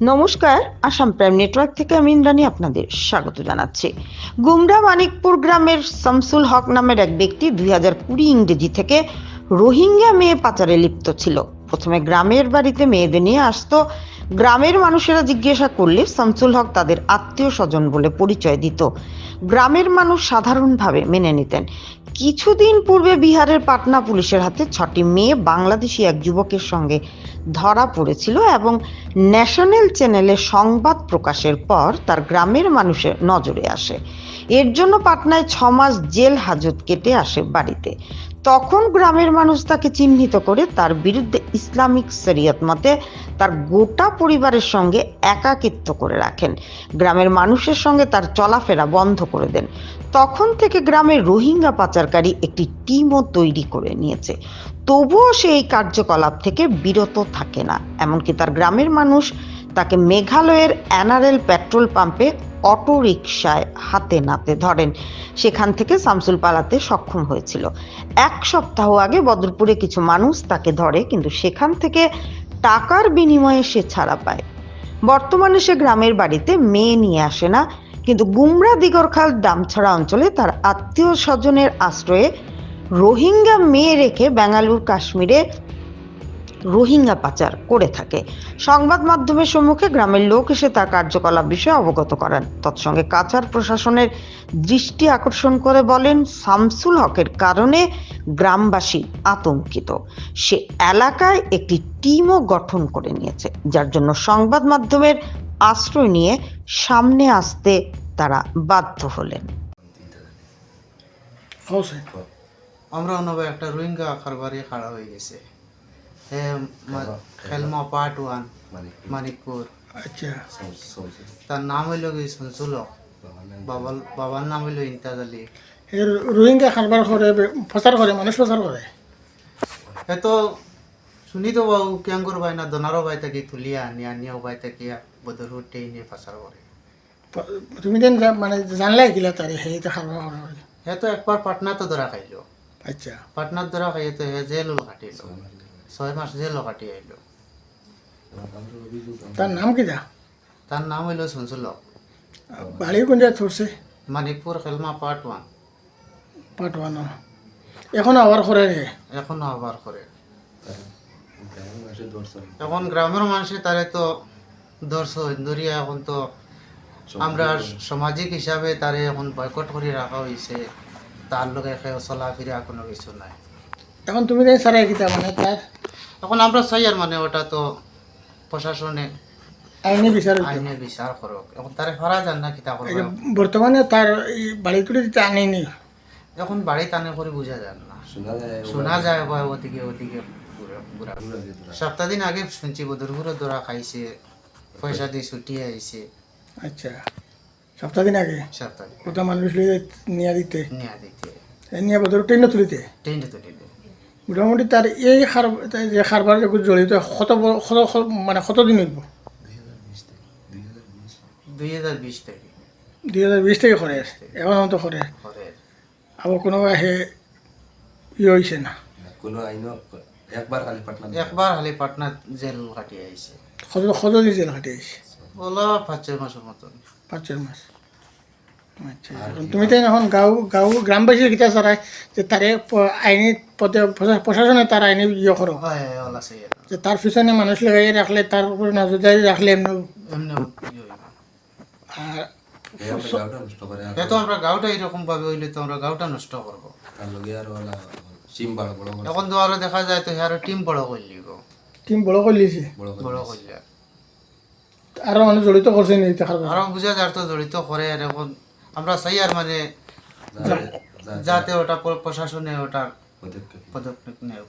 নমস্কার, Assam prime network থেকে আমি ইন্দ্রাণী আপনাদের স্বাগত জানাচ্ছি। গুমরা মানিকপুর গ্রামের শামসুল হক নামের এক ব্যক্তি দুই হাজার কুড়ি ইংরেজি থেকে রোহিঙ্গা মেয়ে পাচারে লিপ্ত ছিল। প্রথমে গ্রামের বাড়িতে মেয়েদের নিয়ে আসতো। গ্রামের মানুষেরা জিজ্ঞাসা করলে শামসুল হক তাদের আত্মীয় স্বজন বলে পরিচয় দিত। গ্রামের মানুষ সাধারণভাবে মেনে নিতেন। কিছুদিন পূর্বে বিহারের পাটনা পুলিশের হাতে ছটি মেয়ে বাংলাদেশি এক যুবকের সঙ্গে ধরা পড়েছিল এবং ন্যাশনাল চ্যানেলে সংবাদ প্রকাশের পর তার গ্রামের মানুষের নজরে আসে। এর জন্য পাটনায় ছ মাস জেল হাজত কেটে আসে বাড়িতে। তখন গ্রামের মানুষ তাকে চিহ্নিত করে তার বিরুদ্ধে ইসলামিক সেরিয়ত মতে তার গোটা পরিবারের সঙ্গে একাকিত্ব করে রাখেন। গ্রামের মানুষের সঙ্গে তার চলাফেরা বন্ধ করে দেন। তখন থেকে গ্রামের রোহিঙ্গা পাচারকারী একটি টিমও তৈরি করে নিয়েছে। তবুও সে এই কার্যকলাপ থেকে বিরত থাকে না। এমনকি তার গ্রামের মানুষ তাকে মেঘালয়ের এনআরএল পেট্রোল পাম্পে অটো রিকশায় হাতে নাতে ধরেন। সেখান থেকে শামসুল পালাতে সক্ষম হয়েছিল। এক সপ্তাহ আগে বদরপুরে কিছু মানুষ তাকে ধরে, কিন্তু সেখান থেকে টাকার বিনিময়ে সে ছাড়া পায়। বর্তমানে সে গ্রামের বাড়িতে মেয়ে নিয়ে আসে না, কিন্তু গুমরা দিগরখাল ডামছড়া অঞ্চলে তার আত্মীয় স্বজনের আশ্রয়ে রোহিঙ্গা মেয়ে রেখে বেঙ্গালুর কাশ্মীরে রোহিঙ্গা পাচার করে থাকে। সংবাদ মাধ্যমের সম্মুখে গ্রামের লোক এসে তার কার্যকলাপ বিষয়ে অবগত করেন। তৎসঙ্গে কাছার প্রশাসনের দৃষ্টি আকর্ষণ করে বলেন শামসুল হকের কারণে গ্রামবাসী আতঙ্কিত। সে এলাকায় একটি টিমও গঠন করে নিয়েছে যার জন্য সংবাদ মাধ্যমের আশ্রয় নিয়ে সামনে আসতে তারা বাধ্য হলেন। আমরা অনবে একটা রোহিঙ্গা কারবারি খাড়া হয়ে গেছে। Khelma part one Manikpur. আচ্ছা। তার নাম হইল কি? সনসুল বাবার বাবার নাম হইল ইমতাজ আলী। রোহিঙ্গা খারবার করে প্রচার করে মানুষ প্রচার করে? হে তো শুনি তো বাবু কিয়াঙ্গুর ভাই না দনারো ভাই থাকি তুলিয়া আনিয়া নিয়েও ভাই থাকি বদরহুর টেইনে পাচার করে। তুমি যেন যা- মানে জানলে কিলা তারে সেই তো খারবার করে। হে তো একবার পাটনা তো ধরা খাইলো। আচ্ছা। পাটনার ধরা খাইয়ে তো হে জেলও কাটিল। ছয় মাস জেলও কাটি আইলো। তার নাম কি দা তার নাম হইল সনসুল বাড়ি কোন জায়গায় মানিকপুর খেলমা পার্ট ওয়ান পাটওয়ানো এখন আবার করে রে এখনও আবার করে এখন গ্রামের মানুষে তারে তো দর্শন ধরিয়া এখন তো আমরা সামাজিক হিসাবে তারে এখন বয়কট করে রাখা হয়েছে তার লগে খেয়ে চলাফেরা কোনো কিছু নাই। এখন তুমি যেন সারাই কিতা মানে তার এখন আমরা চাই আর মানে ওটা তো প্রশাসনে আইনি বিচার। আইনে বিচার করুক। এখন তারে ফারা যান না কিতা করবে? বর্তমানে তার বাড়ি তুলে দিতে আনেনি। এখন বাড়ি টানে করে বোঝা যান না। শোনা যায় বা ওদিকে ওদিকে। সপ্তাহ দিন আগে শুনছি বদরপুরে দোরা খাইছে পয়সা দিয়ে ছুটি আইছে। আচ্ছা সপ্তাহ দিন আগে? সপ্তাহ দিন ওটা মানুষ নিয়ে দিতে? নিয়ে দিতে। নিয়ে বদর ট্রেনে তুলিতে? ট্রেনটা তো দিলে মোটামুটি তার এই খার যে খারবার যে জড়িত কত কত- মানে কত দিন হইব দুই হাজার বিশ থেকে দুই হাজার বিশ থেকে করে এখন তো করে করে আবার কোনো হে ইয়ে হয়েছে না। কোনো আইন একবার খালি পাটনা একবার খালি পাটনা জেল কাটিয়ে আইছে কত কত দিয়েছিল হাটে এসে ওলা পাঁচ ছয় মাসের মতন। পাঁচ ছয় মাস তুমি তাই এখন গাঁও গাঁও গ্রামবাসীর কিতা চারাই যে তারে প- আইনি প্রশাসনে তার আইনি ইয়ে হয় হয়, আর। যে তার পিছনে মানুষ লাগাই রাখলে তার উপরে নজরদারি রাখলে এমনি এমনি ইয়ে হইব। আর গাওটা নষ্ট করে আর এ তো আমরা গাঁওটা এরকম ভাবে হইলে তো আমরা গাঁওটা নষ্ট করব। এখন তো আরও দেখা যায় তো আরও টিম বড় করলি গো টিম বড় করে বড় বড় করলে আরও মানুষ জড়িত করছে নি আরও বুঝা যায় তো জড়িত করে আর এখন আমরা সাইয়ার মানে যাতে ওটা প্র- প্রশাসনে ওটার পদক্ষেপ পদক্ষেপ নেয়